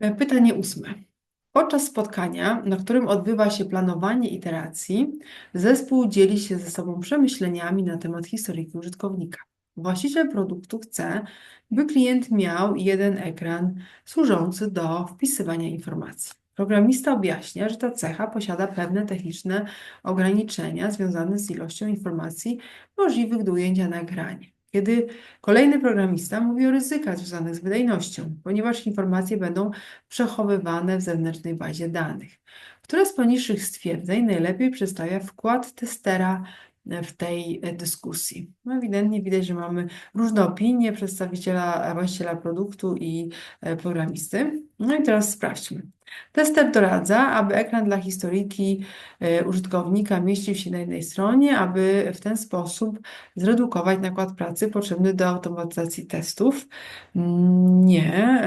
E, Pytanie ósme. Podczas spotkania, na którym odbywa się planowanie iteracji, zespół dzieli się ze sobą przemyśleniami na temat historyki użytkownika. Właściciel produktu chce, by klient miał jeden ekran służący do wpisywania informacji. Programista objaśnia, że ta cecha posiada pewne techniczne ograniczenia związane z ilością informacji możliwych do ujęcia na ekranie. Kiedy kolejny programista mówi o ryzykach związanych z wydajnością, ponieważ informacje będą przechowywane w zewnętrznej bazie danych. Które z poniższych stwierdzeń najlepiej przedstawia wkład testera w tej e, dyskusji? No, ewidentnie widać, że mamy różne opinie przedstawiciela, właściciela produktu i e, programisty. No i teraz sprawdźmy. Tester doradza, aby ekran dla historyki e, użytkownika mieścił się na jednej stronie, aby w ten sposób zredukować nakład pracy potrzebny do automatyzacji testów. Nie.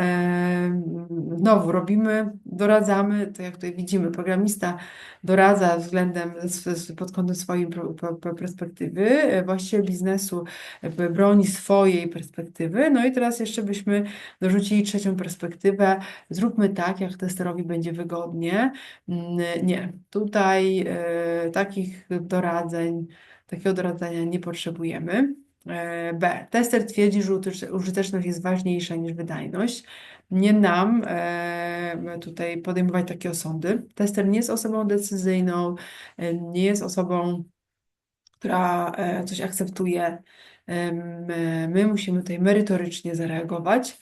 Znowu robimy, doradzamy, to jak tutaj widzimy, programista doradza względem, pod kątem swojej perspektywy, e, właściciel biznesu broni swojej perspektywy. No i teraz jeszcze byśmy dorzucili trzecią perspektywę. Zróbmy tak, jak testerowi będzie wygodnie. Mm, Nie, tutaj e, takich doradzeń, takiego doradzania nie potrzebujemy. E, B. Tester twierdzi, że użytecz- użyteczność jest ważniejsza niż wydajność. Nie nam e, tutaj podejmować takie osądy. Tester nie jest osobą decyzyjną, e, nie jest osobą, która coś akceptuje. My musimy tutaj merytorycznie zareagować.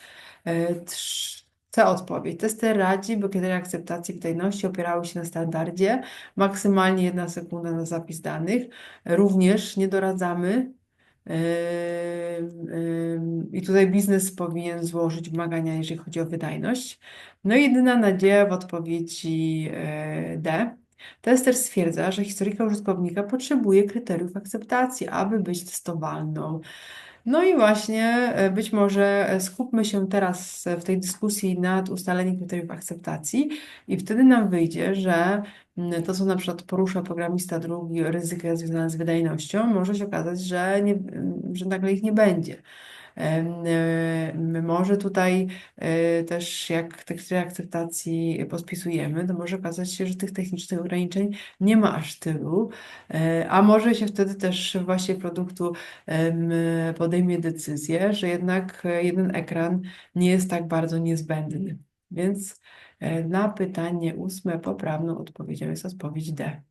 C odpowiedź. Tester radzi, by kryteria akceptacji wydajności opierały się na standardzie. Maksymalnie jedna sekunda na zapis danych. Również nie doradzamy. Ym, ym, I tutaj biznes powinien złożyć wymagania, jeżeli chodzi o wydajność. No i jedyna nadzieja w odpowiedzi e, D. Tester stwierdza, że historyka użytkownika potrzebuje kryteriów akceptacji, aby być testowalną. No i właśnie e, być może e, skupmy się teraz e, w tej dyskusji nad ustaleniem kryteriów akceptacji i wtedy nam wyjdzie, że mm, to, co na przykład porusza programista drugi, ryzyka związane z wydajnością, może się okazać, że, nie, że nagle ich nie będzie. E, Może tutaj e, też jak te akceptacji pospisujemy, to może okazać się, że tych technicznych ograniczeń nie ma aż tylu, e, a może się wtedy też właśnie produktu podejmie decyzję, że jednak jeden ekran nie jest tak bardzo niezbędny. Więc na pytanie ósme poprawną odpowiedzią jest odpowiedź D.